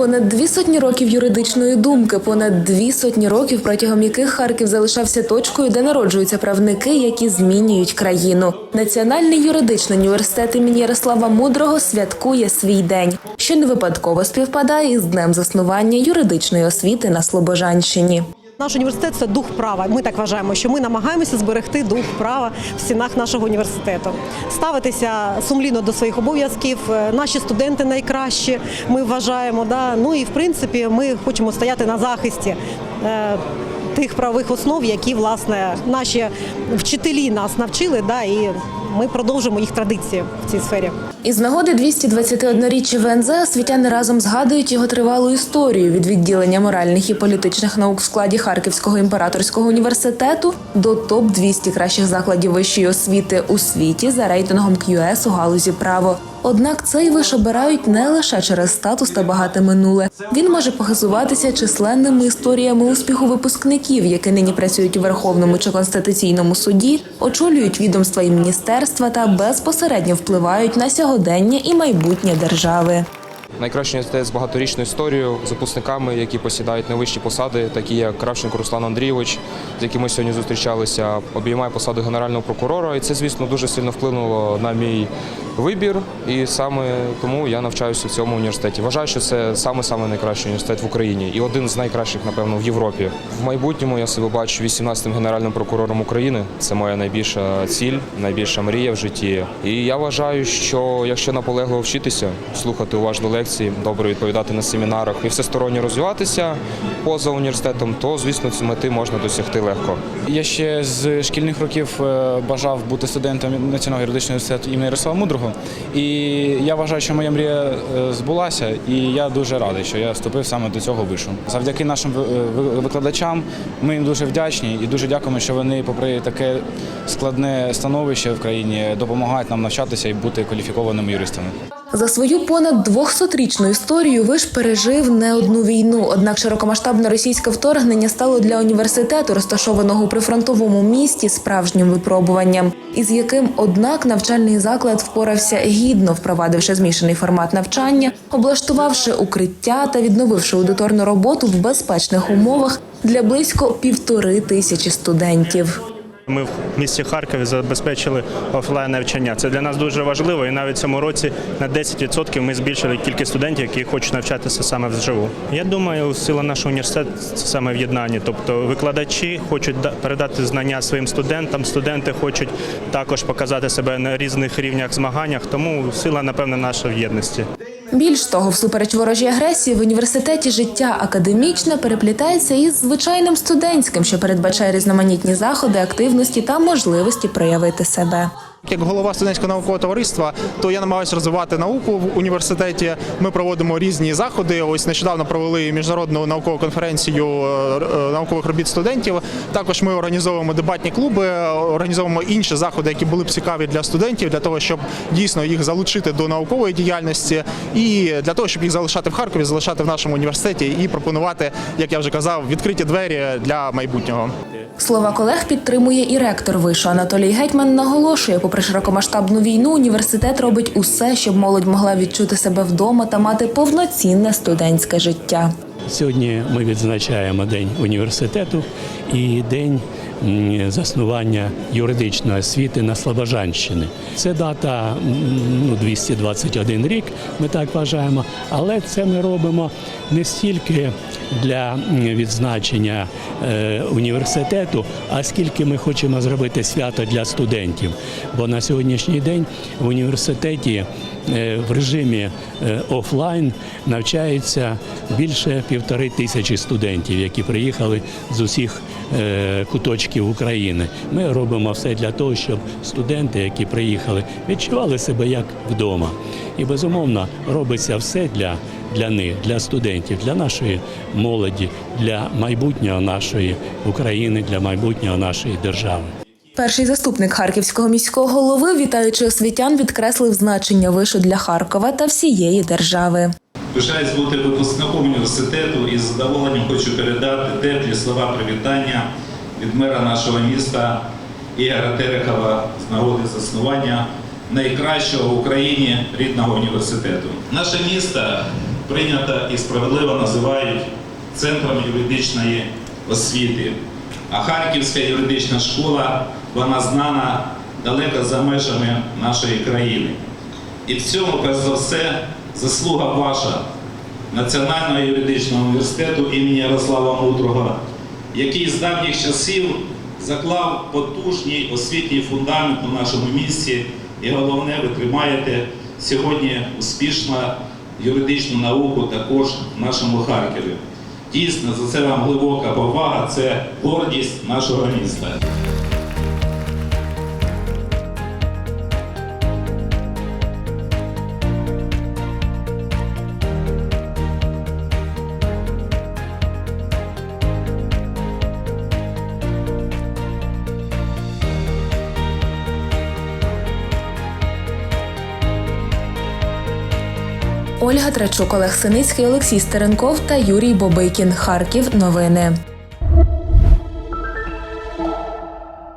Понад дві сотні років юридичної думки, понад дві сотні років, протягом яких Харків залишався точкою, де народжуються правники, які змінюють країну. Національний юридичний університет імені Ярослава Мудрого святкує свій день, що не випадково співпадає із днем заснування юридичної освіти на Слобожанщині. Наш університет це дух права. Ми так вважаємо, що ми намагаємося зберегти дух права в стінах нашого університету, ставитися сумлінно до своїх обов'язків. Е, Наші студенти найкращі. Ми вважаємо. Да? Ну і в принципі, ми хочемо стояти на захисті. е, Тих правових основ, які власне наші вчителі нас навчили, да, і ми продовжимо їх традиції в цій сфері. Із нагоди 221-річчя ВНЗ освітяни разом згадують його тривалу історію від відділення моральних і політичних наук в складі Харківського імператорського університету до топ 200 кращих закладів вищої освіти у світі за рейтингом QS у галузі право. Однак цей виш обирають не лише через статус та багате минуле. Він може похизуватися численними історіями успіху випускників, які нині працюють у Верховному чи Конституційному суді, очолюють відомства і міністерства та безпосередньо впливають на сьогодення і майбутнє держави. Найкращий університет з багаторічною історією, з випускниками, які посідають найвищі посади, такі як Кравченко Руслан Андрійович, з яким ми сьогодні зустрічалися, обіймає посаду генерального прокурора. І це, звісно, дуже сильно вплинуло на мій вибір. І саме тому я навчаюся в цьому університеті. Вважаю, що це саме саме найкращий університет в Україні і один з найкращих, напевно, в Європі. В майбутньому я себе бачу 18-м генеральним прокурором України. Це моя найбільша ціль, найбільша мрія в житті. І я вважаю, що якщо наполегливо вчитися, слухати уважно лекції, добре відповідати на семінарах і всесторонньо розвиватися поза університетом, то звісно ці мети можна досягти легко. Я ще з шкільних років е, бажав бути студентом Національного юридичного університету імені Ярослава Мудрого. І я вважаю, що моя мрія е, збулася, і я дуже радий, що я вступив саме до цього вишу. Завдяки нашим ви- викладачам ми їм дуже вдячні і дуже дякуємо, що вони, попри таке складне становище в країні, допомагають нам навчатися і бути кваліфікованими юристами. За свою понад 200-річну історію виш пережив не одну війну. Однак широкомасштабне російське вторгнення стало для університету, розташованого у прифронтовому місті, справжнім випробуванням, із яким, однак, навчальний заклад впорався гідно, впровадивши змішаний формат навчання, облаштувавши укриття та відновивши аудиторну роботу в безпечних умовах для близько півтори тисячі студентів. Ми в місті Харкові забезпечили офлайн навчання. Це для нас дуже важливо, і навіть цьому році на 10% ми збільшили кількість студентів, які хочуть навчатися саме вживу. Я думаю, сила нашого університету саме в єднанні. Тобто викладачі хочуть да- передати знання своїм студентам, студенти хочуть також показати себе на різних рівнях змаганнях. Тому сила, напевно, наша в єдності. Більш того, всупереч ворожій агресії в університеті життя академічне переплітається із звичайним студентським, що передбачає різноманітні заходи, активності та можливості проявити себе. Як голова студентського наукового товариства, то я намагаюся розвивати науку в університеті. Ми проводимо різні заходи. Ось нещодавно провели міжнародну наукову конференцію е, е, наукових робіт студентів. Також ми організовуємо дебатні клуби, е, організовуємо інші заходи, які були б цікаві для студентів, для того, щоб дійсно їх залучити до наукової діяльності, і для того, щоб їх залишати в Харкові, залишати в нашому університеті і пропонувати, як я вже казав, відкриті двері для майбутнього. Слова колег підтримує і ректор вишу Анатолій Гетьман наголошує, попри широкомасштабну війну, університет робить усе, щоб молодь могла відчути себе вдома та мати повноцінне студентське життя. Сьогодні ми відзначаємо День університету і день заснування юридичної освіти на Слобожанщині. Це дата ну, 221 рік, ми так вважаємо, але це ми робимо не стільки для відзначення е, університету, а скільки ми хочемо зробити свято для студентів. Бо на сьогоднішній день в університеті в режимі е, офлайн навчається більше півтори тисячі студентів, які приїхали з усіх е, куточків України. Ми робимо все для того, щоб студенти, які приїхали, відчували себе як вдома. І безумовно робиться все для, для них, для студентів, для нашої молоді, для майбутнього нашої України, для майбутнього нашої держави. Перший заступник харківського міського голови, вітаючи освітян, відкреслив значення вишу для Харкова та всієї держави. Пишаюсь бути випускником університету і з задоволенням хочу передати теплі слова привітання від мера нашого міста Ігоря Терехова з нагоди заснування найкращого в Україні рідного університету. Наше місто прийнято і справедливо називають центром юридичної освіти. А Харківська юридична школа вона знана далеко за межами нашої країни. І в цьому, перш за все, заслуга ваша Національного юридичного університету імені Ярослава Мудрого, який з давніх часів заклав потужний освітній фундамент у нашому місті. І головне, ви тримаєте сьогодні успішно юридичну науку також в нашому Харкові. Дійсно, за це вам глибока повага, це гордість нашого міста. Ольга Трачук, Олег Синицький, Олексій Стеренков та Юрій Бобикін. Харків. Новини.